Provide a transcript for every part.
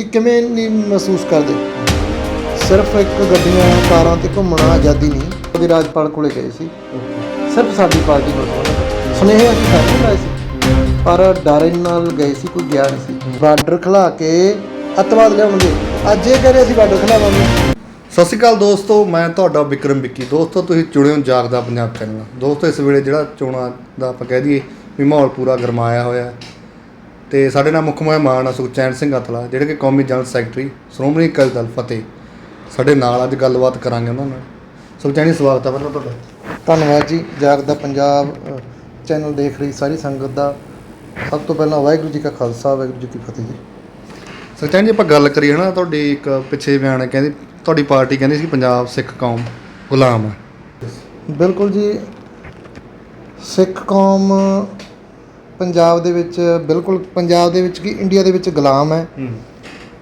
ਤੁਸੀਂ ਕਿਵੇਂ ਨਹੀਂ ਮਹਿਸੂਸ ਕਰਦੇ? ਸਿਰਫ ਇੱਕ ਗੱਡੀਆਂ, ਕਾਰਾਂ ਤੇ ਘੁੰਮਣਾ ਆਜ਼ਾਦੀ ਨਹੀਂ ਉਹਦੇ ਰਾਜਪਾਲ ਕੋਲੇ ਗਏ ਸੀ। ਸਿਰਫ ਸਾਡੀ ਪਾਰਟੀ ਕੋਲ ਸੰਬੰਧਿਤ। ਅਸੀਂ ਸਾਰੇ ਲਾਏ ਸੀ। ਪਰ ਡਰ ਨਾਲ ਗਏ ਸੀ, ਕੋਈ ਗਿਆ ਨਹੀਂ ਸੀ। ਬਾਰਡਰ ਖਲਾ ਕੇ ਅੱਤਵਾਦ ਲਿਆਉਣਗੇ। ਅੱਜ ਇਹ ਕਹ ਰਹੇ ਅਸੀਂ ਬਾਰਡਰ ਖਲਾਵਾਂਗੇ ਸਤਿ ਸ਼੍ਰੀ ਅਕਾਲ ਦੋਸਤੋ, ਮੈਂ ਤੁਹਾਡਾ ਵਿਕਰਮ ਵਿੱਕੀ। ਦੋਸਤੋ, ਤੁਸੀਂ ਜੁੜੇ ਹੋ ਜਾਗਦਾ ਪੰਜਾਬ ਚੈਨਲ ਦੋਸਤੋ, ਇਸ ਵੇਲੇ ਜਿਹੜਾ ਚੋਣਾਂ ਦਾ ਆਪਾਂ ਕਹਿ ਦਈਏ, ਵੀ ਮਾਹੌਲ ਪੂਰਾ ਗਰਮਾਇਆ ਹੋਇਆ ਤੇ ਸਾਡੇ ਨਾਲ ਮੁੱਖ ਮਹਿਮਾਨ ਆ ਸੁਖਚੈਨ ਸਿੰਘ ਅਤਲਾ ਜਿਹੜੇ ਕਿ ਕੌਮੀ ਜਨਰਲ ਸੈਕਟਰੀ ਸ਼੍ਰੋਮਣੀ ਅਕਾਲੀ ਦਲ ਫਤਿਹ। ਸਾਡੇ ਨਾਲ ਅੱਜ ਗੱਲਬਾਤ ਕਰਾਂਗੇ ਉਹਨਾਂ ਨਾਲ। ਸੁਖਚੈਨ ਜੀ ਸਵਾਗਤ ਹੈ ਪਹਿਲਾਂ ਤੁਹਾਡਾ। ਧੰਨਵਾਦ ਜੀ। ਜਾਗਦਾ ਪੰਜਾਬ ਚੈਨਲ ਦੇਖ ਰਹੀ ਸਾਰੀ ਸੰਗਤ ਦਾ। ਸਭ ਤੋਂ ਪਹਿਲਾਂ ਵਾਹਿਗੁਰੂ ਜੀ ਕਾ ਖਾਲਸਾ ਵਾਹਿਗੁਰੂ ਜੀ ਕੀ ਫਤਿਹ ਜੀ। ਸੁਖਚੈਨ ਜੀ ਆਪਾਂ ਗੱਲ ਕਰੀਏ ਨਾ ਤੁਹਾਡੀ ਇੱਕ ਪਿੱਛੇ ਬਿਆਨ ਹੈ ਕਹਿੰਦੀ ਤੁਹਾਡੀ ਪਾਰਟੀ ਕਹਿੰਦੀ ਸੀ ਪੰਜਾਬ ਸਿੱਖ ਕੌਮ ਗੁਲਾਮ ਹੈ ਬਿਲਕੁਲ ਜੀ। ਸਿੱਖ ਕੌਮ ਪੰਜਾਬ ਦੇ ਵਿੱਚ ਬਿਲਕੁਲ ਪੰਜਾਬ ਦੇ ਵਿੱਚ ਕੀ ਇੰਡੀਆ ਦੇ ਵਿੱਚ ਗੁਲਾਮ ਹੈ।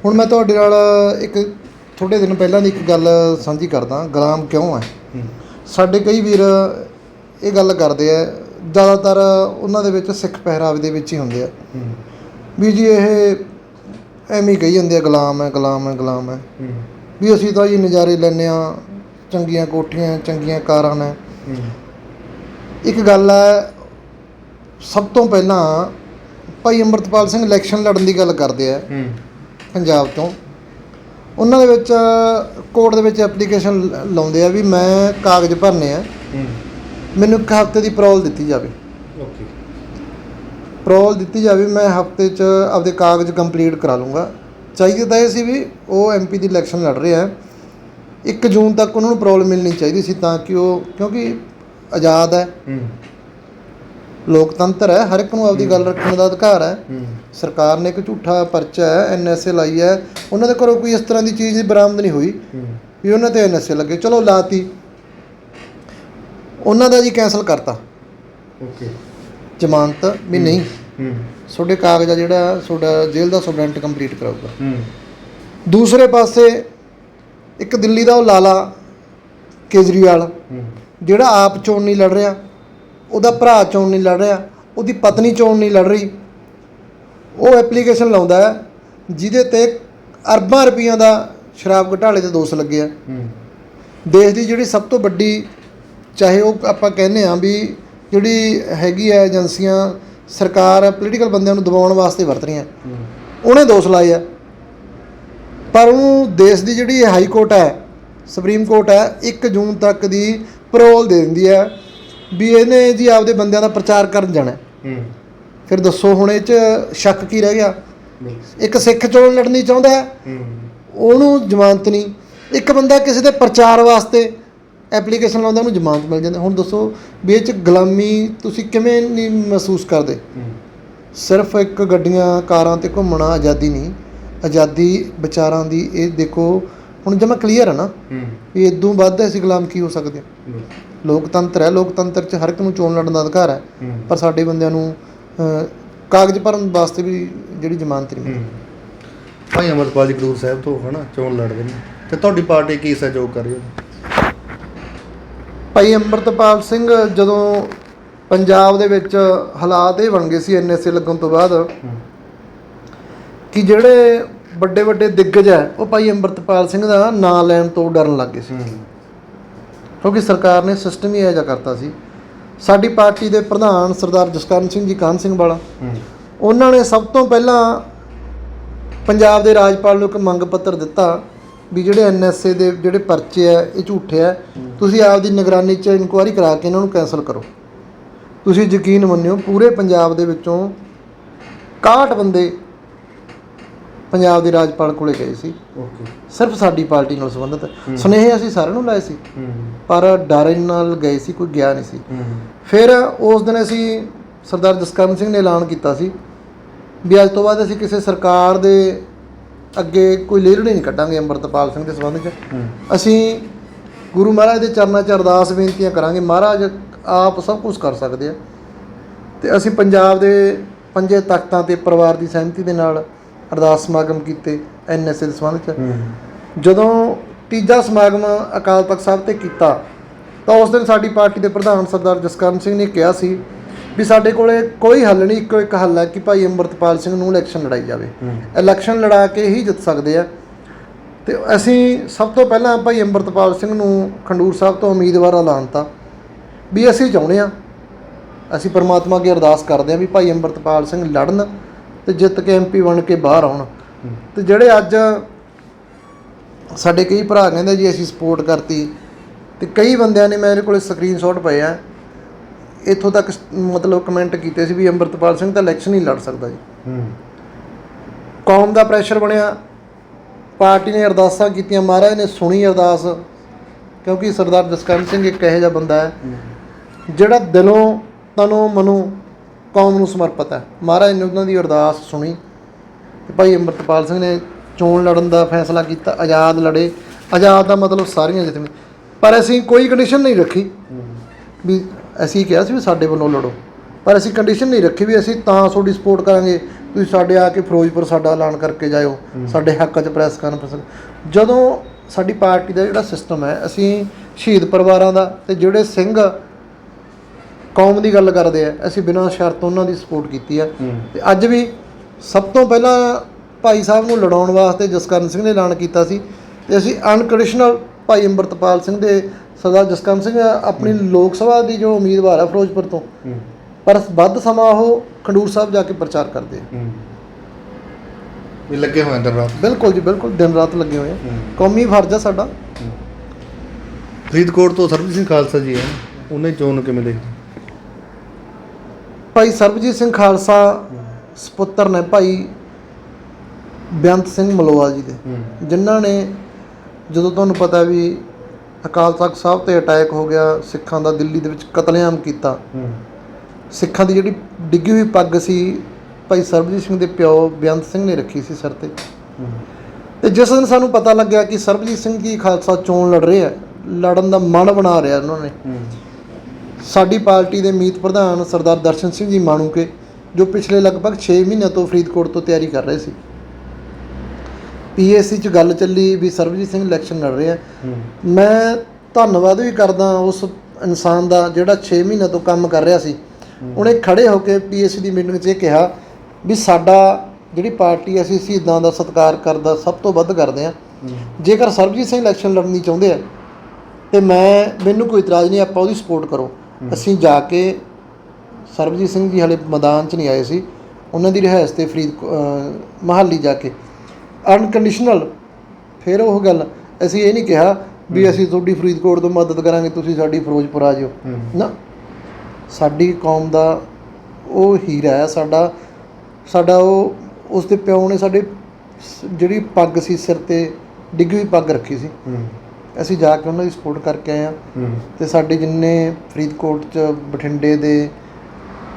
ਹੁਣ ਮੈਂ ਤੁਹਾਡੇ ਨਾਲ ਇੱਕ ਥੋੜੇ ਦਿਨ ਪਹਿਲਾਂ ਦੀ ਇੱਕ ਗੱਲ ਸਾਂਝੀ ਕਰਦਾ ਗੁਲਾਮ ਕਿਉਂ ਹੈ? ਸਾਡੇ ਕਈ ਵੀਰ ਇਹ ਗੱਲ ਕਰਦੇ ਆ ਜ਼ਿਆਦਾਤਰ ਉਹਨਾਂ ਦੇ ਵਿੱਚ ਸਿੱਖ ਪਹਿਰਾਵੇ ਦੇ ਵਿੱਚ ਹੀ ਹੁੰਦੇ ਆ। ਵੀ ਜੀ ਇਹ ਐਵੇਂ ਕਹੀ ਜਾਂਦੇ ਆ ਗੁਲਾਮ ਹੈ ਗੁਲਾਮ ਹੈ ਗੁਲਾਮ ਹੈ। ਵੀ ਅਸੀਂ ਤਾਂ ਜੀ ਨਜ਼ਾਰੇ ਲੈਂਦੇ ਆ ਚੰਗੀਆਂ ਕੋਠੀਆਂ ਚੰਗੀਆਂ ਕਾਰਾਂ ਨੇ। ਇੱਕ ਗੱਲ ਹੈ ਸਭ ਤੋਂ ਪਹਿਲਾਂ ਭਾਈ ਅੰਮ੍ਰਿਤਪਾਲ ਸਿੰਘ ਇਲੈਕਸ਼ਨ ਲੜਨ ਦੀ ਗੱਲ ਕਰਦੇ ਆ ਪੰਜਾਬ ਤੋਂ। ਉਹਨਾਂ ਦੇ ਵਿੱਚ ਕੋਰਟ ਦੇ ਵਿੱਚ ਐਪਲੀਕੇਸ਼ਨ ਲਾਉਂਦੇ ਆ ਵੀ ਮੈਂ ਕਾਗਜ਼ ਭਰਨੇ ਆ। ਮੈਨੂੰ ਇੱਕ ਹਫ਼ਤੇ ਦੀ ਪ੍ਰੋਲ ਦਿੱਤੀ ਜਾਵੇ। ਓਕੇ। ਪ੍ਰੋਲ ਦਿੱਤੀ ਜਾਵੇ ਮੈਂ ਹਫ਼ਤੇ 'ਚ ਆਪਦੇ ਕਾਗਜ਼ ਕੰਪਲੀਟ ਕਰਾ ਲੂੰਗਾ ਚਾਹੀਦਾ ਤਾਂ ਇਹ ਸੀ ਵੀ ਉਹ ਐਮਪੀ ਦੀ ਇਲੈਕਸ਼ਨ ਲੜ ਰਹੇ ਆ। 1 ਜੂਨ ਤੱਕ ਉਹਨਾਂ ਨੂੰ ਪ੍ਰੋਲ ਮਿਲਣੀ ਚਾਹੀਦੀ ਸੀ ਤਾਂ ਕਿ ਉਹ ਕਿਉਂਕਿ ਆਜ਼ਾਦ ਹੈ। ਲੋਕਤੰਤਰ ਹੈ ਹਰ ਇੱਕ ਨੂੰ ਆਪਦੀ ਗੱਲ ਰੱਖਣ ਦਾ ਅਧਿਕਾਰ ਹੈ। ਸਰਕਾਰ ਨੇ ਇੱਕ ਝੂਠਾ ਪਰਚਾ ਹੈ ਐਨਐਸਏ ਲਾਈ ਹੈ। ਉਹਨਾਂ ਦੇ ਘਰੋਂ ਕੋਈ ਇਸ ਤਰ੍ਹਾਂ ਦੀ ਚੀਜ਼ ਬਰਾਮਦ ਨਹੀਂ ਹੋਈ ਵੀ ਉਹਨਾਂ ਤੇ ਐਨਐਸਏ ਲੱਗੇ। ਚਲੋ ਲਾਤੀ। ਉਹਨਾਂ ਦਾ ਜੀ ਕੈਨਸਲ ਕਰਤਾ। ਓਕੇ। ਜ਼ਮਾਨਤ ਵੀ ਨਹੀਂ। ਤੁਹਾਡੇ ਕਾਗਜ਼ ਆ ਜਿਹੜਾ ਤੁਹਾਡਾ ਜੇਲ੍ਹ ਦਾ ਸੁਪਰਡੈਂਟ ਕੰਪਲੀਟ ਕਰਾਊਗਾ। ਦੂਸਰੇ ਪਾਸੇ ਇੱਕ ਦਿੱਲੀ ਦਾ ਉਹ ਲਾਲਾ ਕੇਜਰੀਵਾਲ ਜਿਹੜਾ ਆਪ ਚੋਣ ਨਹੀਂ ਲੜ ਰਿਹਾ। ਉਹਦਾ ਭਰਾ ਚੋਣ ਨਹੀਂ ਲੜ ਰਿਹਾ ਉਹਦੀ ਪਤਨੀ ਚੋਣ ਨਹੀਂ ਲੜ ਰਹੀ। ਉਹ ਐਪਲੀਕੇਸ਼ਨ ਲਾਉਂਦਾ ਹੈ ਜਿਹਦੇ ਤੇ ਅਰਬਾਂ ਰੁਪਈਆਂ ਦਾ ਸ਼ਰਾਬ ਘੁਟਾਲੇ ਦੇ ਦੋਸ਼ ਲੱਗੇ ਆ। ਦੇਸ਼ ਦੀ ਜਿਹੜੀ ਸਭ ਤੋਂ ਵੱਡੀ ਚਾਹੇ ਉਹ ਆਪਾਂ ਕਹਿੰਦੇ ਆ ਵੀ ਜਿਹੜੀ ਹੈਗੀ ਹੈ ਏਜੰਸੀਆਂ ਸਰਕਾਰ ਪੋਲੀਟੀਕਲ ਬੰਦਿਆਂ ਨੂੰ ਦਬਾਉਣ ਵਾਸਤੇ ਵਰਤ ਰਹੀਆਂ। ਉਹਨੇ ਦੋਸ਼ ਲਾਏ ਆ। ਪਰ ਉਹਨੂੰ ਦੇਸ਼ ਦੀ ਜਿਹੜੀ ਹਾਈ ਕੋਰਟ ਹੈ ਸੁਪਰੀਮ ਕੋਰਟ ਹੈ 1 ਜੂਨ ਤੱਕ ਦੀ ਪਰੋਲ ਦੇ ਦਿੰਦੀ ਹੈ। ਵੀ ਇਹਨੇ ਜੀ ਆਪਦੇ ਬੰਦਿਆਂ ਦਾ ਪ੍ਰਚਾਰ ਕਰਨ ਜਾਣਾ। ਹੈ। ਫਿਰ ਦੱਸੋ ਹੁਣ ਇਹ 'ਚ ਸ਼ੱਕ ਕੀ ਰਹਿ ਗਿਆ? ਇੱਕ ਸਿੱਖ ਚੋਣ ਲੜਨੀ ਚਾਹੁੰਦਾ ਹੈ ਉਹਨੂੰ ਜ਼ਮਾਨਤ ਨਹੀਂ। ਇੱਕ ਬੰਦਾ ਕਿਸੇ ਦੇ ਪ੍ਰਚਾਰ ਵਾਸਤੇ ਐਪਲੀਕੇਸ਼ਨ ਲਾਉਂਦਾ ਉਹਨੂੰ ਜ਼ਮਾਨਤ ਮਿਲ ਜਾਂਦੀ। ਹੁਣ ਦੱਸੋ ਵੀ ਇਹ 'ਚ ਗੁਲਾਮੀ ਤੁਸੀਂ ਕਿਵੇਂ ਨਹੀਂ ਮਹਿਸੂਸ ਕਰਦੇ? ਸਿਰਫ ਇੱਕ ਗੱਡੀਆਂ ਕਾਰਾਂ ਤੇ ਘੁੰਮਣਾ ਆਜ਼ਾਦੀ ਨਹੀਂ। ਆਜ਼ਾਦੀ ਵਿਚਾਰਾਂ ਦੀ ਇਹ ਦੇਖੋ ਹੁਣ ਜਮਾ ਕਲੀਅਰ ਹੈ ਨਾ। ਵੀ ਇਦੋਂ ਵੱਧ ਅਸੀਂ ਗੁਲਾਮ ਕੀ ਹੋ ਸਕਦੇ ਹਾਂ ਲੋਕਤੰਤਰ ਹੈ। ਲੋਕਤੰਤਰ 'ਚ ਹਰ ਇੱਕ ਨੂੰ ਚੋਣ ਲੜਨ ਦਾ ਅਧਿਕਾਰ ਹੈ। ਪਰ ਸਾਡੇ ਬੰਦਿਆਂ ਨੂੰ ਅਹ, ਕਾਗਜ਼ ਭਰਨ ਵਾਸਤੇ ਵੀ ਜਿਹੜੀ ਜ਼ਮਾਨਤ ਨਹੀਂ ਮਿਲਦੀ। ਭਾਈ ਅਮਰਪਾਲ ਜੀ ਖਡੂਰ ਸਾਹਿਬ ਤੋਂ ਹਨਾ ਚੋਣ ਲੜਦੇ ਨੇ। ਤੇ ਤੁਹਾਡੀ ਪਾਰਟੀ ਕੀ ਸਹਿਯੋਗ ਕਰ ਰਹੀ ਹੈ? ਭਾਈ ਅੰਮ੍ਰਿਤਪਾਲ ਸਿੰਘ ਜਦੋਂ ਪੰਜਾਬ ਦੇ ਵਿੱਚ ਹਾਲਾਤ ਇਹ ਬਣ ਗਏ ਸੀ ਐਨਐਸਏ ਲੱਗਣ ਤੋਂ ਬਾਅਦ ਕਿ ਜਿਹੜੇ ਵੱਡੇ ਵੱਡੇ ਦਿੱਗਜ ਹੈ ਉਹ ਭਾਈ ਅੰਮ੍ਰਿਤਪਾਲ ਸਿੰਘ ਦਾ ਨਾਂ ਲੈਣ ਤੋਂ ਡਰਨ ਲੱਗ ਗਏ ਸੀ। ਕਿਉਂਕਿ ਸਰਕਾਰ ਨੇ ਸਿਸਟਮ ਹੀ ਇਹੋ ਜਿਹਾ ਕਰਤਾ ਸੀ। ਸਾਡੀ ਪਾਰਟੀ ਦੇ ਪ੍ਰਧਾਨ ਸਰਦਾਰ ਜਸਕਰਨ ਸਿੰਘ ਜੀ ਕਾਨ ਸਿੰਘ ਵਾਲਾ ਉਹਨਾਂ ਨੇ ਸਭ ਤੋਂ ਪਹਿਲਾਂ ਪੰਜਾਬ ਦੇ ਰਾਜਪਾਲ ਨੂੰ ਇੱਕ ਮੰਗ ਪੱਤਰ ਦਿੱਤਾ ਵੀ ਜਿਹੜੇ ਐਨਐਸਏ ਦੇ ਜਿਹੜੇ ਪਰਚੇ ਆ ਇਹ ਝੂਠੇ ਆ ਤੁਸੀਂ ਆਪਦੀ ਨਿਗਰਾਨੀ 'ਚ ਇਨਕੁਆਇਰੀ ਕਰਾ ਕੇ ਇਹਨਾਂ ਨੂੰ ਕੈਨਸਲ ਕਰੋ। ਤੁਸੀਂ ਯਕੀਨ ਮੰਨਿਓ ਪੂਰੇ ਪੰਜਾਬ ਦੇ ਵਿੱਚੋਂ 61 ਬੰਦੇ ਪੰਜਾਬ ਦੇ ਰਾਜਪਾਲ ਕੋਲੇ ਗਏ ਸੀ। ਓਕੇ। ਸਿਰਫ ਸਾਡੀ ਪਾਰਟੀ ਨਾਲ ਸੰਬੰਧਿਤ। ਸੁਨੇਹੇ ਅਸੀਂ ਸਾਰਿਆਂ ਨੂੰ ਲਾਏ ਸੀ। ਪਰ ਡਰ ਨਾਲ ਗਏ ਸੀ ਕੋਈ ਗਿਆ ਨਹੀਂ ਸੀ। ਫਿਰ ਉਸ ਦਿਨ ਅਸੀਂ ਸਰਦਾਰ ਜਸਕਰਨ ਸਿੰਘ ਨੇ ਐਲਾਨ ਕੀਤਾ ਸੀ ਵੀ ਅੱਜ ਤੋਂ ਬਾਅਦ ਅਸੀਂ ਕਿਸੇ ਸਰਕਾਰ ਦੇ ਅੱਗੇ ਕੋਈ ਲੇਰੜੀ ਨਹੀਂ ਕੱਢਾਂਗੇ ਅੰਮ੍ਰਿਤਪਾਲ ਸਿੰਘ ਦੇ ਸੰਬੰਧ 'ਚ। ਅਸੀਂ ਗੁਰੂ ਮਹਾਰਾਜ ਦੇ ਚਰਨਾਂ 'ਚ ਅਰਦਾਸ ਬੇਨਤੀਆਂ ਕਰਾਂਗੇ ਮਹਾਰਾਜ ਆਪ ਸਭ ਕੁਝ ਕਰ ਸਕਦੇ ਆ। ਤੇ ਅਸੀਂ ਪੰਜਾਬ ਦੇ ਪੰਜੇ ਤਖਤਾਂ ਤੇ ਪਰਿਵਾਰ ਦੀ ਸਹਿਮਤੀ ਦੇ ਨਾਲ ਅਰਦਾਸ ਸਮਾਗਮ ਕੀਤੇ ਐਨਐਸਏ ਦੇ ਸੰਬੰਧ 'ਚ। ਜਦੋਂ ਤੀਜਾ ਸਮਾਗਮ ਅਕਾਲ ਤਖਤ ਸਾਹਿਬ ਤੇ ਕੀਤਾ ਤਾਂ ਉਸ ਦਿਨ ਸਾਡੀ ਪਾਰਟੀ ਦੇ ਪ੍ਰਧਾਨ ਸਰਦਾਰ ਜਸਕਰਨ ਸਿੰਘ ਨੇ ਕਿਹਾ ਸੀ ਵੀ ਸਾਡੇ ਕੋਲੇ ਕੋਈ ਹੱਲ ਨਹੀਂ ਇੱਕੋ ਇੱਕ ਹੱਲ ਹੈ ਕਿ ਭਾਈ ਅੰਮ੍ਰਿਤਪਾਲ ਸਿੰਘ ਨੂੰ ਇਲੈਕਸ਼ਨ ਲੜਾਈ ਜਾਵੇ। ਇਲੈਕਸ਼ਨ ਲੜਾ ਕੇ ਹੀ ਜਿੱਤ ਸਕਦੇ ਆ। ਤੇ ਅਸੀਂ ਸਭ ਤੋਂ ਪਹਿਲਾਂ ਭਾਈ ਅੰਮ੍ਰਿਤਪਾਲ ਸਿੰਘ ਨੂੰ ਖੰਡੂਰ ਸਾਹਿਬ ਤੋਂ ਉਮੀਦਵਾਰ ਐਲਾਨਤਾ ਵੀ ਅਸੀਂ ਚਾਹੁੰਦੇ ਆ ਅਸੀਂ ਪਰਮਾਤਮਾ ਅੱਗੇ ਅਰਦਾਸ ਕਰਦੇ ਆ ਵੀ ਭਾਈ ਅੰਮ੍ਰਿਤਪਾਲ ਸਿੰਘ ਲੜਨ ਤੇ ਜਿੱਤ ਕੇ ਐਮਪੀ ਬਣ ਕੇ ਬਾਹਰ ਆਉਣ। ਤੇ ਜਿਹੜੇ ਅੱਜ ਸਾਡੇ ਕਈ ਭਰਾ ਕਹਿੰਦੇ ਜੀ ਅਸੀਂ ਸਪੋਰਟ ਕਰਤੀ। ਤੇ ਕਈ ਬੰਦਿਆਂ ਨੇ ਮੇਰੇ ਕੋਲੇ ਸਕਰੀਨਸ਼ਾਟ ਪਏ ਆ। ਇੱਥੋਂ ਤੱਕ ਮਤਲਬ ਕਮੈਂਟ ਕੀਤੇ ਸੀ ਵੀ ਅੰਮ੍ਰਿਤਪਾਲ ਸਿੰਘ ਤਾਂ ਇਲੈਕਸ਼ਨ ਹੀ ਲੜ ਸਕਦਾ ਜੀ। ਹੂੰ। ਕੌਮ ਦਾ ਪ੍ਰੈਸ਼ਰ ਬਣਿਆ। ਪਾਰਟੀ ਨੇ ਅਰਦਾਸਾਂ ਕੀਤੀਆਂ। ਮਹਾਰਾਜ ਨੇ ਸੁਣੀ ਅਰਦਾਸ। ਕਿਉਂਕਿ ਸਰਦਾਰ ਜਸਕਰਨ ਸਿੰਘ ਇੱਕ ਇਹੋ ਜਿਹਾ ਬੰਦਾ ਹੈ। ਜਿਹੜਾ ਦਿਲੋਂ ਤਨੋਂ ਮਨੋਂ ਕੌਮ ਨੂੰ ਸਮਰਪਿਤ ਹੈ। ਮਹਾਰਾਜ ਨੇ ਉਹਨਾਂ ਦੀ ਅਰਦਾਸ ਸੁਣੀ ਤੇ ਭਾਈ ਅੰਮ੍ਰਿਤਪਾਲ ਸਿੰਘ ਨੇ ਚੋਣ ਲੜਨ ਦਾ ਫੈਸਲਾ ਕੀਤਾ, ਆਜ਼ਾਦ ਲੜੇ। ਆਜ਼ਾਦ ਦਾ ਮਤਲਬ ਸਾਰੀਆਂ ਜਿੱਤਵੇਂ ਪਰ ਅਸੀਂ ਕੋਈ ਕੰਡੀਸ਼ਨ ਨਹੀਂ ਰੱਖੀ ਵੀ ਅਸੀਂ ਕਿਹਾ ਸੀ ਵੀ ਸਾਡੇ ਵੱਲੋਂ ਲੜੋ। ਪਰ ਅਸੀਂ ਕੰਡੀਸ਼ਨ ਨਹੀਂ ਰੱਖੀ ਵੀ ਅਸੀਂ ਤਾਂ ਤੁਹਾਡੀ ਸਪੋਰਟ ਕਰਾਂਗੇ। ਤੁਸੀਂ ਸਾਡੇ ਆ ਕੇ ਫਿਰੋਜ਼ਪੁਰ ਸਾਡਾ ਐਲਾਨ ਕਰਕੇ ਜਾਇਓ। ਸਾਡੇ ਹੱਕਾਂ 'ਚ ਪ੍ਰੈਸ ਕਾਨਫਰੰਸ ਜਦੋਂ ਸਾਡੀ ਪਾਰਟੀ ਦਾ ਜਿਹੜਾ ਸਿਸਟਮ ਹੈ, ਅਸੀਂ ਸ਼ਹੀਦ ਪਰਿਵਾਰਾਂ ਦਾ ਤੇ ਜਿਹੜੇ ਸਿੰਘ ਕੌਮ ਦੀ ਗੱਲ ਕਰਦੇ ਆ ਅਸੀਂ ਬਿਨਾਂ ਸ਼ਰਤ ਉਹਨਾਂ ਦੀ ਸਪੋਰਟ ਕੀਤੀ ਆ। ਤੇ ਅੱਜ ਵੀ ਸਭ ਤੋਂ ਪਹਿਲਾਂ ਭਾਈ ਸਾਹਿਬ ਨੂੰ ਲੜਾਉਣ ਵਾਸਤੇ ਜਸਕਰਨ ਸਿੰਘ ਨੇ ਐਲਾਨ ਕੀਤਾ ਸੀ ਤੇ ਅਸੀਂ ਅਨਕੰਡੀਸ਼ਨਲ ਭਾਈ ਅੰਮ੍ਰਿਤਪਾਲ ਸਿੰਘ ਦੇ ਸਰਦਾਰ ਜਸਕਰਨ ਸਿੰਘ ਆਪਣੀ ਲੋਕ ਸਭਾ ਦੀ ਜੋ ਉਮੀਦਵਾਰ ਹੈ ਫਿਰੋਜ਼ਪੁਰ ਤੋਂ ਪਰ ਵੱਧ ਸਮਾਂ ਉਹ ਖੰਡੂਰ ਸਾਹਿਬ ਜਾ ਕੇ ਪ੍ਰਚਾਰ ਕਰਦੇ ਆ। ਵੀ ਲੱਗੇ ਹੋਏ ਅੰਦਰ ਰਾਤ? ਬਿਲਕੁਲ ਜੀ ਬਿਲਕੁਲ ਦਿਨ ਰਾਤ ਲੱਗੇ ਹੋਏ ਆ। ਕੌਮੀ ਫਰਜ਼ ਆ ਸਾਡਾ। ਫਰੀਦਕੋਟ ਤੋਂ ਸਰਬਜੀਤ ਸਿੰਘ ਖਾਲਸਾ ਜੀ ਹੈ ਉਹਨਾਂ ਚੋਣ ਕਿਵੇਂ ਦੇਖਦੇ ਭਾਈ ਸਰਬਜੀਤ ਸਿੰਘ ਖਾਲਸਾ ਸਪੁੱਤਰ ਨੇ ਭਾਈ ਬੇਅੰਤ ਸਿੰਘ ਮਲੋਆ ਜੀ ਦੇ ਜਿਨ੍ਹਾਂ ਨੇ ਜਦੋਂ ਤੁਹਾਨੂੰ ਪਤਾ ਵੀ ਅਕਾਲ ਤਖਤ ਸਾਹਿਬ ਤੇ ਅਟੈਕ ਹੋ ਗਿਆ ਸਿੱਖਾਂ ਦਾ ਦਿੱਲੀ ਦੇ ਵਿੱਚ ਕਤਲੇਆਮ ਕੀਤਾ ਸਿੱਖਾਂ ਦੀ ਜਿਹੜੀ ਡਿੱਗੀ ਹੋਈ ਪੱਗ ਸੀ ਭਾਈ ਸਰਬਜੀਤ ਸਿੰਘ ਦੇ ਪਿਓ ਬੇਅੰਤ ਸਿੰਘ ਨੇ ਰੱਖੀ ਸੀ ਸਿਰ ਤੇ। ਤੇ ਜਿਸ ਦਿਨ ਸਾਨੂੰ ਪਤਾ ਲੱਗਿਆ ਕਿ ਸਰਬਜੀਤ ਸਿੰਘ ਜੀ ਖਾਲਸਾ ਚੋਣ ਲੜ ਰਹੇ ਆ ਲੜਨ ਦਾ ਮਨ ਬਣਾ ਰਿਹਾ ਉਹਨਾਂ ਨੇ। ਸਾਡੀ ਪਾਰਟੀ ਦੇ ਮੀਤ ਪ੍ਰਧਾਨ ਸਰਦਾਰ ਦਰਸ਼ਨ ਸਿੰਘ ਜੀ ਮਾਣੂਕੇ ਜੋ ਪਿਛਲੇ ਲਗਭਗ 6 ਮਹੀਨਿਆਂ ਤੋਂ ਫਰੀਦਕੋਟ ਤੋਂ ਤਿਆਰੀ ਕਰ ਰਹੇ ਸੀ। ਪੀਐਸਸੀ 'ਚ ਗੱਲ ਚੱਲੀ ਵੀ ਸਰਬਜੀਤ ਸਿੰਘ ਇਲੈਕਸ਼ਨ ਲੜ ਰਿਹਾ। ਮੈਂ ਧੰਨਵਾਦ ਵੀ ਕਰਦਾ ਉਸ ਇਨਸਾਨ ਦਾ ਜਿਹੜਾ 6 ਮਹੀਨਿਆਂ ਤੋਂ ਕੰਮ ਕਰ ਰਿਹਾ ਸੀ। ਉਹਨੇ ਖੜੇ ਹੋ ਕੇ ਪੀਐਸਸੀ ਦੀ ਮੀਟਿੰਗ 'ਚ ਇਹ ਕਿਹਾ ਵੀ ਸਾਡਾ ਜਿਹੜੀ ਪਾਰਟੀ ਅਸੀਂ ਸ਼ਹੀਦਾਂ ਦਾ ਸਤਿਕਾਰ ਕਰਦਾ ਸਭ ਤੋਂ ਵੱਧ ਕਰਦੇ ਆ ਜੇਕਰ ਸਰਬਜੀਤ ਸਿੰਘ ਇਲੈਕਸ਼ਨ ਲੜਨੀ ਚਾਹੁੰਦੇ ਆ ਤੇ ਮੈਂ ਮੈਨੂੰ ਕੋਈ ਇਤਰਾਜ਼ ਨਹੀਂ ਆਪਾਂ ਉਹਦੀ ਸਪੋਰਟ ਕਰੋ। ਅਸੀਂ ਜਾ ਕੇ ਸਰਬਜੀਤ ਸਿੰਘ ਜੀ ਹਲੇ ਮੈਦਾਨ 'ਚ ਨਹੀਂ ਆਏ ਸੀ। ਉਹਨਾਂ ਦੀ ਰਿਹਾਇਸ਼ ਤੇ ਫਰੀਦ ਮਹਾਲੀ ਜਾ ਕੇ। ਅਨਕੰਡੀਸ਼ਨਲ ਫਿਰ ਉਹ ਗੱਲ ਅਸੀਂ ਇਹ ਨਹੀਂ ਕਿਹਾ ਵੀ ਅਸੀਂ ਤੁਹਾਡੀ ਫਰੀਦਕੋਟ ਤੋਂ ਮਦਦ ਕਰਾਂਗੇ ਤੁਸੀਂ ਸਾਡੀ ਫਿਰੋਜ਼ਪੁਰ ਆ ਜਿਓ। ਨਾ ਸਾਡੀ ਕੌਮ ਦਾ ਉਹ ਹੀਰਾ ਹੈ ਸਾਡਾ ਸਾਡਾ ਉਹ ਉਸ ਦੇ ਪਿਓ ਨੇ ਸਾਡੇ ਜਿਹੜੀ ਪੱਗ ਸੀ ਸਿਰ ਤੇ ਡਿੱਗੀ ਹੋਈ ਪੱਗ ਰੱਖੀ ਸੀ। ਅਸੀਂ ਜਾ ਕੇ ਉਹਨਾਂ ਦੀ ਸਪੋਰਟ ਕਰਕੇ ਆਏ ਆ ਤੇ ਸਾਡੇ ਜਿੰਨੇ ਫਰੀਦਕੋਟ ਚ ਬਠਿੰਡੇ ਦੇ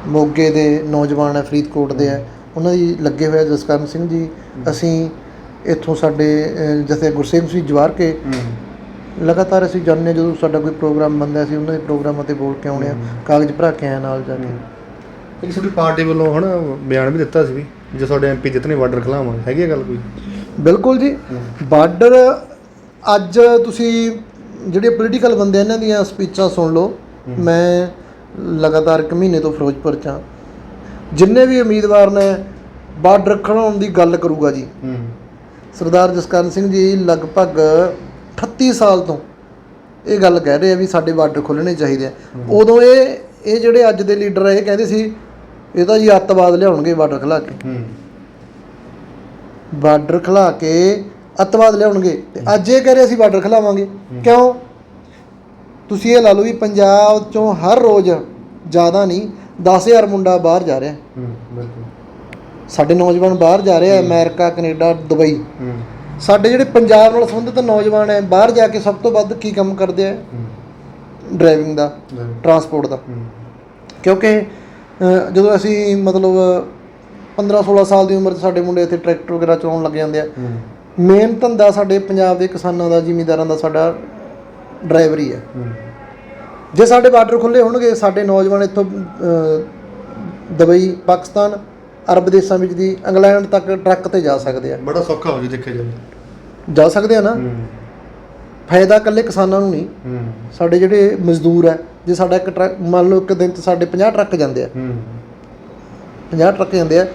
ਮੋਗੇ ਦੇ ਨੌਜਵਾਨ ਹੈ ਫਰੀਦਕੋਟ ਦੇ ਹੈ ਉਹਨਾਂ ਦੀ ਲੱਗੇ ਹੋਏ ਆ ਜਸਕਰਨ ਸਿੰਘ ਜੀ। ਅਸੀਂ ਇੱਥੋਂ ਸਾਡੇ ਜਥੇ ਗੁਰਸੇਵ ਸਿੰਘ ਜਵਾਰ ਕੇ ਲਗਾਤਾਰ ਅਸੀਂ ਹਾਂ ਜਦੋਂ ਸਾਡਾ ਕੋਈ ਪ੍ਰੋਗਰਾਮ ਬਣਦਾ ਸੀ ਉਹਨਾਂ ਦੇ ਪ੍ਰੋਗਰਾਮਾਂ ਤੇ ਬੋਲ ਕੇ ਆਉਣੇ ਆ ਕਾਗਜ਼ ਭਰਾ ਕੇ ਆਏ ਨਾਲ ਜਾ ਕੇ। ਇੱਕ ਤੁਹਾਡੀ ਪਾਰਟੀ ਵੱਲੋਂ ਹਨਾ ਬਿਆਨ ਵੀ ਦਿੱਤਾ ਸੀ ਵੀ ਜੇ ਤੁਹਾਡੇ ਐਮਪੀ ਜਿੱਤਨੇ ਬਾਰਡਰ ਖਲਾਵਾਂਗੇ ਹੈਗੀ ਆ ਗੱਲ ਕੋਈ? ਬਿਲਕੁਲ ਜੀ। ਬਾਰਡਰ ਅੱਜ ਤੁਸੀਂ ਜਿਹੜੇ ਪੋਲੀਟੀਕਲ ਬੰਦੇ ਇਹਨਾਂ ਦੀਆਂ ਸਪੀਚਾਂ ਸੁਣ ਲਓ। ਮੈਂ ਲਗਾਤਾਰ ਇੱਕ ਮਹੀਨੇ ਤੋਂ ਫਿਰੋਜ਼ਪੁਰ ਚ ਹਾਂ। ਜਿੰਨੇ ਵੀ ਉਮੀਦਵਾਰ ਨੇ ਬਾਰਡਰ ਖੜਾਉਣ ਦੀ ਗੱਲ ਕਰੂਗਾ ਜੀ। ਸਰਦਾਰ ਜਸਕਰਨ ਸਿੰਘ ਜੀ ਲਗਭਗ 38 ਸਾਲ ਤੋਂ ਇਹ ਗੱਲ ਕਹਿ ਰਹੇ ਆ ਵੀ ਸਾਡੇ ਬਾਰਡਰ ਖੁੱਲਣੇ ਚਾਹੀਦੇ ਆ। ਉਦੋਂ ਇਹ ਇਹ ਜਿਹੜੇ ਅੱਜ ਦੇ ਲੀਡਰ ਆ ਇਹ ਕਹਿੰਦੇ ਸੀ ਇਹ ਤਾਂ ਜੀ ਅੱਤਵਾਦ ਲਿਆਉਣਗੇ ਬਾਰਡਰ ਖਲਾ ਕੇ। ਬਾਰਡਰ ਖਲਾ ਕੇ ਅੱਤਵਾਦ ਲਿਆਉਣਗੇ ਤੇ ਅੱਜ ਇਹ ਕਹਿ ਰਹੇ ਅਸੀਂ ਬਾਰਡਰ ਖਲਾਵਾਂਗੇ। ਕਿਉਂ? ਤੁਸੀਂ ਇਹ ਲਾ ਲਓ ਵੀ ਪੰਜਾਬ ਚੋਂ ਹਰ ਰੋਜ਼ ਜ਼ਿਆਦਾ ਨਹੀਂ 10000 ਮੁੰਡਾ ਬਾਹਰ ਜਾ ਰਿਹਾ। ਬਿਲਕੁਲ। ਸਾਡੇ ਨੌਜਵਾਨ ਬਾਹਰ ਜਾ ਰਹੇ ਆ ਅਮਰੀਕਾ ਕੈਨੇਡਾ ਦੁਬਈ। ਸਾਡੇ ਜਿਹੜੇ ਪੰਜਾਬ ਨਾਲ ਸੰਬੰਧਿਤ ਨੌਜਵਾਨ ਹੈ ਬਾਹਰ ਜਾ ਕੇ ਸਭ ਤੋਂ ਵੱਧ ਕੀ ਕੰਮ ਕਰਦੇ ਆ ਡਰਾਈਵਿੰਗ ਦਾ ਟਰਾਂਸਪੋਰਟ ਦਾ। ਕਿਉਂਕਿ ਜਦੋਂ ਅਸੀਂ ਮਤਲਬ 15 16 ਸਾਲ ਦੀ ਉਮਰ 'ਚ ਸਾਡੇ ਮੁੰਡੇ ਇੱਥੇ ਟਰੈਕਟਰ ਵਗੈਰਾ ਚਲਾਉਣ ਲੱਗ ਜਾਂਦੇ ਆ ਮੇਨ ਧੰਦਾ ਸਾਡੇ ਪੰਜਾਬ ਦੇ ਕਿਸਾਨਾਂ ਦਾ ਜ਼ਿਮੀਂਦਾਰਾਂ ਦਾ ਸਾਡਾ ਡਰਾਈਵਰੀ ਹੈ। ਜੇ ਸਾਡੇ ਬਾਰਡਰ ਖੁੱਲੇ ਹੋਣਗੇ ਸਾਡੇ ਨੌਜਵਾਨ ਇੱਥੋਂ ਦੁਬਈ ਪਾਕਿਸਤਾਨ ਅਰਬ ਦੇਸ਼ਾਂ ਵਿੱਚ ਦੀ ਇੰਗਲੈਂਡ ਤੱਕ ਟਰੱਕ ਤੇ ਜਾ ਸਕਦੇ ਆ। ਬੜਾ ਸੌਖਾ ਹੋ ਜੀ ਦੇਖਿਆ ਜਾਵੇ ਜਾ ਸਕਦੇ ਆ ਨਾ। ਫਾਇਦਾ ਇਕੱਲੇ ਕਿਸਾਨਾਂ ਨੂੰ ਨਹੀਂ। ਸਾਡੇ ਜਿਹੜੇ ਮਜ਼ਦੂਰ ਹੈ ਜੇ ਸਾਡਾ ਇੱਕ ਟਰੱਕ ਮੰਨ ਲਓ ਇੱਕ ਦਿਨ 'ਚ ਸਾਡੇ 50 ਟਰੱਕ ਜਾਂਦੇ ਆ। ਹੂੰ। 50 ਟਰੱਕ ਜਾਂਦੇ ਆ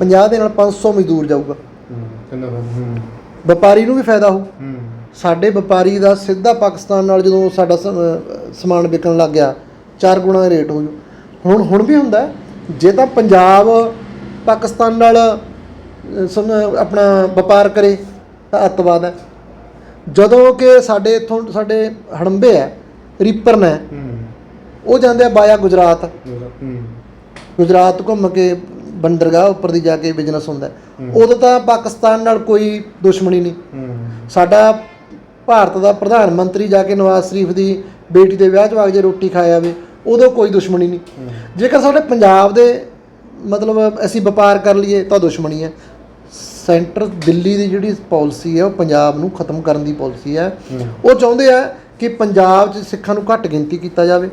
50 ਦੇ ਨਾਲ 500 ਮਜ਼ਦੂਰ ਜਾਊਗਾ। ਕਿੰਨਾ ਵਪਾਰੀ ਨੂੰ ਵੀ ਫਾਇਦਾ ਹੂੰ। ਸਾਡੇ ਵਪਾਰੀ ਦਾ ਸਿੱਧਾ ਪਾਕਿਸਤਾਨ ਨਾਲ ਜਦੋਂ ਸਾਡਾ ਸਮਾਨ ਵਿਕਣ ਲੱਗ ਗਿਆ ਚਾਰ ਗੁਣਾ ਰੇਟ ਹੋ ਜੂ ਹੁਣ ਹੁਣ ਵੀ ਹੁੰਦਾ। ਜੇ ਤਾਂ ਪੰਜਾਬ ਪਾਕਿਸਤਾਨ ਨਾਲ ਆਪਣਾ ਵਪਾਰ ਕਰੇ ਤਾਂ ਅੱਤਵਾਦ ਹੈ। ਜਦੋਂ ਕਿ ਸਾਡੇ ਇੱਥੋਂ ਸਾਡੇ ਹੜੰਬੇ ਹੈ ਰੀਪਰ ਨੇ ਹੂੰ। ਉਹ ਜਾਂਦੇ ਆ ਬਾਇਆ ਗੁਜਰਾਤ। ਗੁਜਰਾਤ ਘੁੰਮ ਕੇ ਬੰਦਰਗਾਹ ਉੱਪਰ ਦੀ ਜਾ ਕੇ ਬਿਜ਼ਨਸ ਹੁੰਦਾ ਹੈ। ਉਦੋਂ ਤਾਂ ਪਾਕਿਸਤਾਨ ਨਾਲ ਕੋਈ ਦੁਸ਼ਮਣੀ ਨਹੀਂ। ਸਾਡਾ ਭਾਰਤ ਦਾ ਪ੍ਰਧਾਨ ਮੰਤਰੀ ਜਾ ਕੇ ਨਵਾਜ਼ ਸ਼ਰੀਫ ਦੀ ਬੇਟੀ ਦੇ ਵਿਆਹ 'ਚ ਆ ਕੇ ਜੇ ਰੋਟੀ ਖਾਇਆ ਵੇ ਉਦੋਂ ਕੋਈ ਦੁਸ਼ਮਣੀ ਨਹੀਂ। ਜੇਕਰ ਸਾਡੇ ਪੰਜਾਬ ਦੇ ਮਤਲਬ ਅਸੀਂ ਵਪਾਰ ਕਰ ਲਈਏ ਤਾਂ ਦੁਸ਼ਮਣੀ ਹੈ। ਸੈਂਟਰ ਦਿੱਲੀ ਦੀ ਜਿਹੜੀ ਪਾਲਿਸੀ ਹੈ ਉਹ ਪੰਜਾਬ ਨੂੰ ਖਤਮ ਕਰਨ ਦੀ ਪਾਲਿਸੀ ਹੈ। ਉਹ ਚਾਹੁੰਦੇ ਆ ਕਿ ਪੰਜਾਬ 'ਚ ਸਿੱਖਾਂ ਨੂੰ ਘੱਟ ਗਿਣਤੀ ਕੀਤਾ ਜਾਵੇ।